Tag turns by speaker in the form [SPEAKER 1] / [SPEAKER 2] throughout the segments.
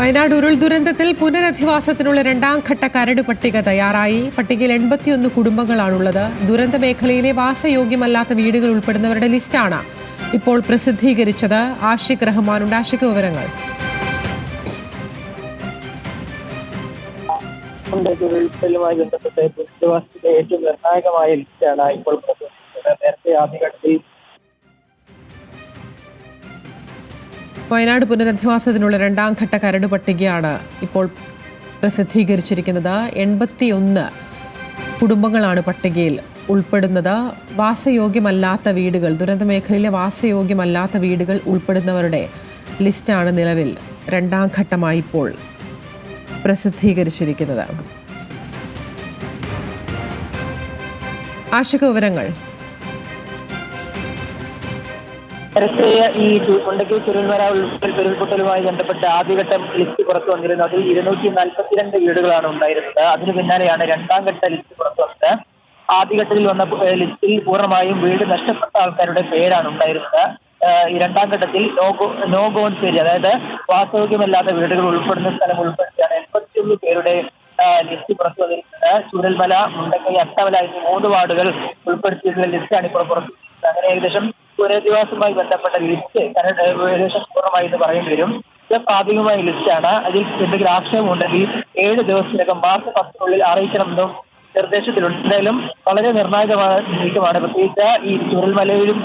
[SPEAKER 1] വയനാട് ഉരുൾ ദുരന്തത്തിൽ പുനരധിവാസത്തിനുള്ള രണ്ടാം ഘട്ട കരട് പട്ടിക തയ്യാറായി. പട്ടികയിൽ എൺപത്തിയൊന്ന് കുടുംബങ്ങളാണുള്ളത്. ദുരന്ത മേഖലയിലെ വാസയോഗ്യമല്ലാത്ത വീടുകൾ ഉൾപ്പെടുന്നവരുടെ ലിസ്റ്റാണ് ഇപ്പോൾ പ്രസിദ്ധീകരിച്ചത്. ആഷിഖ് റഹ്മാനുണ്ട്. ആഷിഖ് വിവരങ്ങൾ.
[SPEAKER 2] ഏറ്റവും നിർണായകമായ ലിസ്റ്റാണ് ഇപ്പോൾ നേരത്തെ ആദ്യഘട്ടത്തിൽ
[SPEAKER 1] വയനാട് പുനരധിവാസത്തിനുള്ള രണ്ടാം ഘട്ട കരട് പട്ടികയാണ് ഇപ്പോൾ പ്രസിദ്ധീകരിച്ചിരിക്കുന്നത്. എൺപത്തിയൊന്ന് കുടുംബങ്ങളാണ് പട്ടികയിൽ ഉൾപ്പെടുന്നത്. വാസയോഗ്യമല്ലാത്ത വീടുകൾ ദുരന്ത മേഖലയിലെ വാസയോഗ്യമല്ലാത്ത വീടുകൾ ഉൾപ്പെടുന്നവരുടെ ലിസ്റ്റാണ് നിലവിൽ രണ്ടാം ഘട്ടമായി ഇപ്പോൾ പ്രസിദ്ധീകരിച്ചിരിക്കുന്നത്. ആശക വിവരങ്ങൾ
[SPEAKER 2] നേരത്തെ ഈ മുണ്ടക്കൈ ചുരുൾമര ഉൾപ്പെടെ ചുരുൾപൊട്ടലുമായി ബന്ധപ്പെട്ട് ആദ്യഘട്ടം ലിസ്റ്റ് പുറത്തു വന്നിരുന്നു അതിൽ ഇരുന്നൂറ്റി നാൽപ്പത്തിരണ്ട് വീടുകളാണ് ഉണ്ടായിരുന്നത്. അതിനു പിന്നാലെയാണ് രണ്ടാം ഘട്ട ലിസ്റ്റ് പുറത്തു വന്നത്. ആദ്യഘട്ടത്തിൽ വന്ന ലിസ്റ്റിൽ പൂർണമായും വീട് നഷ്ടപ്പെട്ട ആൾക്കാരുടെ പേരാണ് ഉണ്ടായിരുന്നത്. ഈ രണ്ടാം ഘട്ടത്തിൽ നോ നോ ഗോൺ പേര് അതായത് വാസയോഗ്യമല്ലാത്ത വീടുകൾ ഉൾപ്പെടുന്ന സ്ഥലം ഉൾപ്പെടുത്തിയാണ് എൺപത്തിയൊന്ന് പേരുടെ ലിസ്റ്റ് പുറത്തു വന്നിരിക്കുന്നത് ചൂരൽമല മുണ്ടക്കൈ അട്ടവല എന്നീ മൂന്ന് വാർഡുകൾ ഉൾപ്പെടുത്തിയിട്ടുള്ള ലിസ്റ്റാണ് ഇപ്പോൾ പുറത്തു. അങ്ങനെ ഏകദേശം പുനരധിവാസവുമായി ബന്ധപ്പെട്ട ലിസ്റ്റ് ഏകദേശം പൂർണമായി എന്ന് പറയേണ്ടി വരും. ഇത് പ്രാഥമികമായ ലിസ്റ്റാണ് അതിൽ എന്തെങ്കിലും ആക്ഷേപമുണ്ടെങ്കിൽ ഏഴ് ദിവസത്തിനകം മാർച്ച് പത്തിനുള്ളിൽ അറിയിക്കണമെന്നും നിർദ്ദേശത്തിലുണ്ട് എന്തായാലും വളരെ നിർണായകമായ നീക്കമാണ് പ്രത്യേകിച്ച് ഈ ചുരൽമലയിലും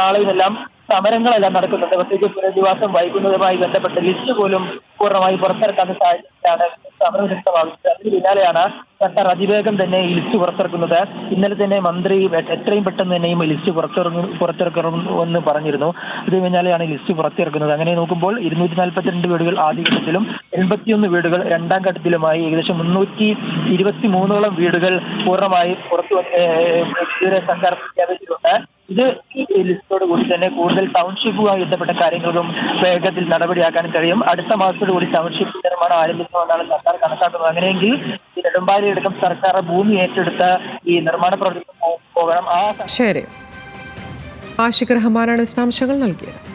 [SPEAKER 2] നാളെയുമെല്ലാം സമരങ്ങളെല്ലാം നടക്കുന്നുണ്ട്. പ്രത്യേകിച്ച് പുനരധിവാസം വൈകുന്നതുമായി ബന്ധപ്പെട്ട ലിസ്റ്റ് പോലും പൂർണമായി പുറത്തിറക്കാത്ത സാഹചര്യത്തിലാണ് സമരം ശക്തമാകുന്നത് അതിന് പിന്നാലെയാണ് സർക്കാർ അതിവേഗം തന്നെ ഈ ലിസ്റ്റ് പുറത്തിറക്കുന്നത്. ഇന്നലെ തന്നെ മന്ത്രി എത്രയും പെട്ടെന്ന് തന്നെയും ഈ ലിസ്റ്റ് പുറത്തിറങ്ങും പുറത്തിറക്കണമെന്ന് പറഞ്ഞിരുന്നു. ഇത് പിന്നാലെയാണ് ഈ ലിസ്റ്റ് പുറത്തിറക്കുന്നത്. അങ്ങനെ നോക്കുമ്പോൾ ഇരുന്നൂറ്റി നാൽപ്പത്തിരണ്ട് വീടുകൾ ആദ്യഘട്ടത്തിലും എൺപത്തിയൊന്ന് വീടുകൾ രണ്ടാം ഘട്ടത്തിലുമായി ഏകദേശം മുന്നൂറ്റി ഇരുപത്തി മൂന്നോളം വീടുകൾ പൂർണമായി പുറത്തു ഇതുവരെ സർക്കാർ പ്രഖ്യാപിച്ചിട്ടുണ്ട്. ഇത് ഈ ലിസ്റ്റോട് കൂടി തന്നെ കൂടുതൽ ടൗൺഷിപ്പുമായി ബന്ധപ്പെട്ട കാര്യങ്ങൾക്കും വേഗത്തിൽ നടപടിയാക്കാൻ കഴിയും. അടുത്ത മാസത്തോടു കൂടി ടൗൺഷിപ്പ് നിർമ്മാണം ആരംഭിക്കുമെന്നാണ് സർക്കാർ കണക്കാക്കുന്നത്. അങ്ങനെയെങ്കിൽ ഈ നെടുമ്പാലയടക്കം സർക്കാർ ഭൂമി ഏറ്റെടുത്ത ഈ നിർമ്മാണ പ്രവർത്തനം പോകണം. ആ
[SPEAKER 1] ശരി. ആഷിഖ് റഹ്മാനാണ് വിശദാംശങ്ങൾ നൽകിയത്.